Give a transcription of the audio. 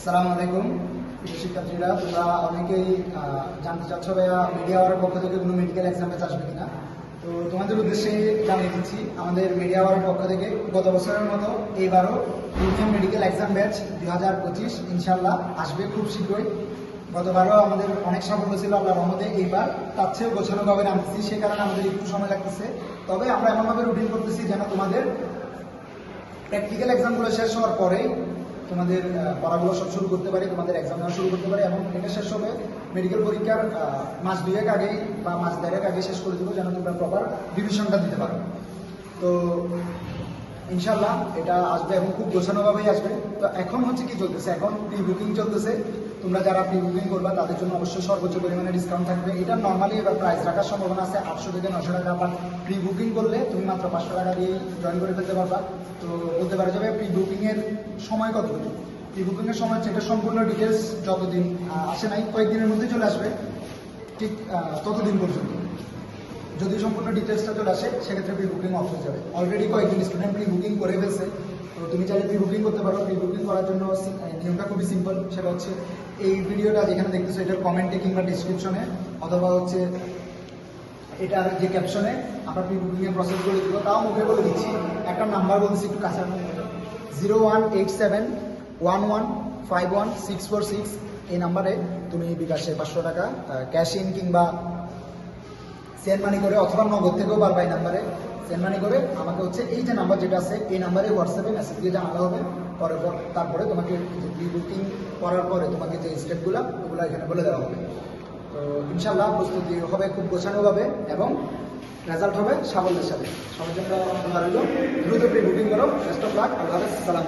আসসালামু আলাইকুম, প্রিয় শিক্ষার্থীরা, তোমরা অনেকেই জানতে চাচ্ছ ভাইয়া মিডিয়া ওয়ারের পক্ষ থেকে কোনো মেডিকেল এক্সাম ব্যাচ আসবে কিনা। তো তোমাদের উদ্দেশ্যে জানিয়ে দিচ্ছি, আমাদের মিডিয়া ওয়ারের পক্ষ থেকে গত বছরের মতো এইবারও ইউনিয়ন মেডিকেল এক্সাম ব্যাচ দুই হাজার পঁচিশ ইনশাল্লাহ আসবে খুব শীঘ্রই। গতবারও আমাদের অনেক সাফল্য ছিল আল্লাহ রহমতে এইবার তার চেয়েও গোছানোভাবে নামতেছি, সে কারণে আমাদের একটু সময় লাগতেছে। তবে আমরা এমনভাবে রুটিন করতেছি যেন তোমাদের প্র্যাকটিক্যাল এক্সামগুলো শেষ হওয়ার পরেই তোমাদের পড়াগুলো সব শুরু করতে পারি, তোমাদের এক্সাম নেওয়া শুরু করতে পারি এবং এটা শেষ হবে। মেডিকেল পরীক্ষার মাস দুয়েক আগেই বা মাস দেড়েক আগে শেষ করে দেবো যেন তোমরা প্রপার ডিভিশনটা দিতে পারো। তো ইনশাল্লাহ এটা আসবে এবং খুব গোছানোভাবেই আসবে। তো এখন হচ্ছে কি চলতেছে? এখন প্রি বুকিং চলতেছে। তোমরা যারা প্রি বুকিং করবা, তাদের জন্য অবশ্যই সর্বোচ্চ পরিমাণে ডিসকাউন্ট থাকবে। এটা নর্মালি এবার প্রাইস রাখার সম্ভাবনা আছে, আটশো থেকে নশো টাকা। বাট প্রি বুকিং করলে তুমি মাত্র পাঁচশো টাকা দিয়ে জয়েন করে ফেলতে পারবা। তো বলতে পারা যাবে প্রি বুকিংয়ের সময় কতটুকু প্রি বুকিংয়ের সময় এটা সম্পূর্ণ ডিটেলস যতদিন আসে নাই, কয়েকদিনের মধ্যে চলে আসবে। ঠিক ততদিন পর্যন্ত। যদি সম্পূর্ণ ডিটেলসটা চলে আসে, সেক্ষেত্রে প্রি বুকিং অফ হয়ে যাবে। অলরেডি কয়েকজন স্টুডেন্ট প্রি বুকিং করে ফেলছে। তো তুমি চাইলে প্রি বুকিং করতে পারো। প্রি বুকিং করার জন্য সি- খুবই সিম্পল সেটা হচ্ছে এই ভিডিওটা যেখানে দেখতেছো, এটার কমেন্টে কিংবা ডিসক্রিপশনে অথবা হচ্ছে এটার যে ক্যাপশনে আমরা প্রি বুকিং এর প্রসেস করে দিব। তাও মুখে বলে দিচ্ছি, একটা নাম্বার বলছি একটু কাছে। Zero one eight seven one one five one six four six এই নাম্বারে তুমি বিকাশে পাঁচশো টাকা ক্যাশ ইন কিংবা সেন্ড মানি করে, অথবা নগদ থেকেও পারবা এই নাম্বারে সেন্ড মানি করে আমাকে হচ্ছে এই যে নাম্বার যেটা আছে, এই নাম্বারে হোয়াটসঅ্যাপে মেসেজ দিয়ে জানাতে হবে। পরে পর, তারপরে তোমাকে বুকিং করার পরে তোমাকে যে স্টেপগুলো ওগুলো এখানে বলে দেওয়া হবে। তো ইনশাল্লাহ প্রস্তুতি হবে খুব গোছানোভাবে এবং রেজাল্ট হবে সাফল্যের সাথে। সবার জন্য রইল দ্রুত প্রি বুকিং করো। বেস্ট অফ লাক আল্লাহ সালাম